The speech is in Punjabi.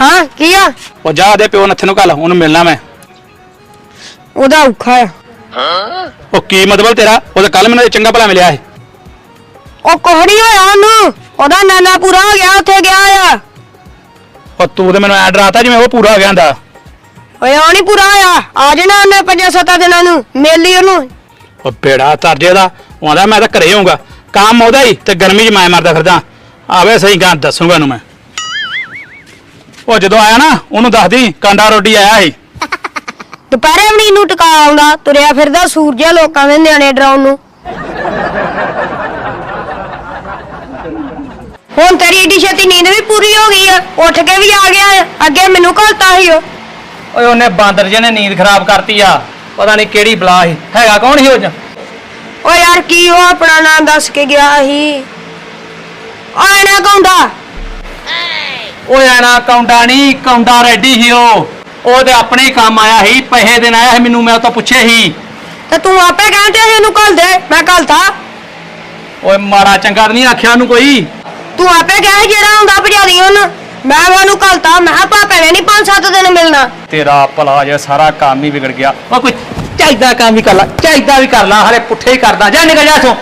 ਹਾਂ ਕੀ ਆ? ਉਹ ਜਾ ਦੇ ਪਿਓ ਨੱਥੇ ਨੂੰ ਕੱਲ ਉਹਨੂੰ ਮਿਲਣਾ ਮੈਂ। ਉਹਦਾ ਔਖਾ ਆ। ਉਹ ਕੀ ਮਤਲਬ ਤੇਰਾ? ਉਹ ਤਾਂ ਕੱਲ ਮੈਨੂੰ ਇਹ ਚੰਗਾ ਭਲਾ ਮਿਲਿਆ ਸੀ। ਉਹ ਕੋਹੜੀ ਹੋਇਆ ਉਹਨੂੰ। ਉਹਦਾ ਨਾਨਾ ਪੂਰਾ ਹੋ ਗਿਆ ਉੱਥੇ ਗਿਆ ਆ। ਉਹ ਤੂੰ ਤੇ ਮੈਨੂੰ ਐ ਡਰਾਤਾ ਜਿਵੇਂ ਉਹ ਪੂਰਾ ਹੋ ਗਿਆ ਹੁੰਦਾ। ਓਏ ਉਹ ਨਹੀਂ ਪੂਰਾ ਹੋਇਆ। ਆ ਜਾਣਾ ਉਹਨੇ ਪੰਜਾਂ ਸੱਤਾਂ ਦਿਨਾਂ ਨੂੰ ਮਿਲ ਲਈ ਉਹਨੂੰ। ਉਹ ਬੇੜਾ ਤਰਜੇ ਦਾ ਉਹ ਆਂਦਾ ਮੈਂ ਤਾਂ ਘਰੇ ਹੋਊਂਗਾ। ਕੰਮ ਉਹਦਾ ਹੀ ਤੇ ਗਰਮੀ 'ਚ ਮੈਂ ਮਰਦਾ ਫਿਰਦਾ। ਆਵੇ ਸਹੀ ਗੱਲ ਦੱਸੂਗਾ ਨੂੰ ਮੈਂ। ਉਹ ਜਦੋਂ ਆਇਆ ਨਾ ਉਹਨੂੰ ਦੱਸਦੀ ਕਾਂਡਾ ਰੋਟੀ ਆਇਆ ਸੀ। ਦੁਪਹਿਰੇ ਵੀ ਨੀ ਨੂੰ ਟਿਕਾ ਆਉਂਦਾ ਤੁਰਿਆ ਫਿਰਦਾ ਸੂਰਜਿਆ ਲੋਕਾਂ ਦੇ ਨਿਆਣੇ ਡਰਾਉਣ ਨੂੰ। ਹੁਣ ਤੇਰੀ ਏਡੀ ਛੇਤੀ ਨੀਂਦ ਵੀ ਪੂਰੀ ਹੋ ਗਈ ਆ ਉੱਠ ਕੇ ਵੀ ਆ ਗਿਆ ਆ। ਅੱਗੇ ਮੈਨੂੰ ਘਲਤਾ ਸੀ ਉਹ। ਓਏ ਉਹਨੇ ਬਾਂਦਰ ਜੇ ਨੇ ਨੀਂਦ ਖਰਾਬ ਕਰਤੀ ਆ ਪਤਾ ਨਹੀਂ ਕਿਹੜੀ ਬਲਾ ਸੀ। ਹੈਗਾ ਕੌਣ ਸੀ ਉਹ 'ਚ? ਓ ਯਾਰ ਕੀ ਉਹ ਆਪਣਾ ਨਾਮ ਦੱਸ ਕੇ ਗਿਆ ਸੀ? ਨਾ ਕੌਂਦਾ ਓਏ ਐਨਾ ਕੌਂਡਾ ਨਹੀਂ ਕੌਂਡਾ ਰੈਡੀ ਸੀ ਉਹ। ਉਹ ਤੇ ਆਪਣੇ ਹੀ ਕੰਮ ਆਇਆ ਸੀ ਪੈਸੇ ਦੇਣ ਆਇਆ ਸੀ ਮੈਨੂੰ ਮੈਂ ਉਹ ਤੋਂ ਪੁੱਛੇ ਸੀ। ਤੇ ਤੂੰ ਆਪੇ ਕਹਿੰਦੇ ਸੀ ਇਹਨੂੰ ਘਲ ਦੇ ਮੈਂ ਘਲਤਾ ਓਏ ਮਾੜਾ ਚੰਗਾ ਤਾਂ ਨਹੀਂ ਆਖਿਆ ਉਹਨੂੰ ਕੋਈ। ਤੂੰ ਆਪੇ ਕਹਿ ਜਿਹੜਾ ਹੁੰਦਾ ਭਜਾ ਦੀ ਉਹਨੂੰ ਮੈਂ ਉਹਨੂੰ ਘਲਤਾ ਮੈਂ ਕਿਹਾ ਭਾਪੇ ਨੇ ਨਹੀਂ ਪੰਜ ਸੱਤ ਦਿਨ ਮਿਲਣਾ। ਤੇਰਾ ਭਲਾ ਜੇ ਸਾਰਾ ਕੰਮ ਹੀ ਵਿਗੜ ਗਿਆ। ਉਹ ਕੋਈ ਚਾਹੀਦਾ ਕੰਮ ਵੀ ਕਰ ਲਾ ਚਾਹੀਦਾ ਵੀ ਕਰ ਲਾ ਹਲੇ ਪੁੱਠੇ ਹੀ ਕਰਦਾ। ਜਾ ਨਿਕਲ ਜਾ ਇੱਥੋਂ।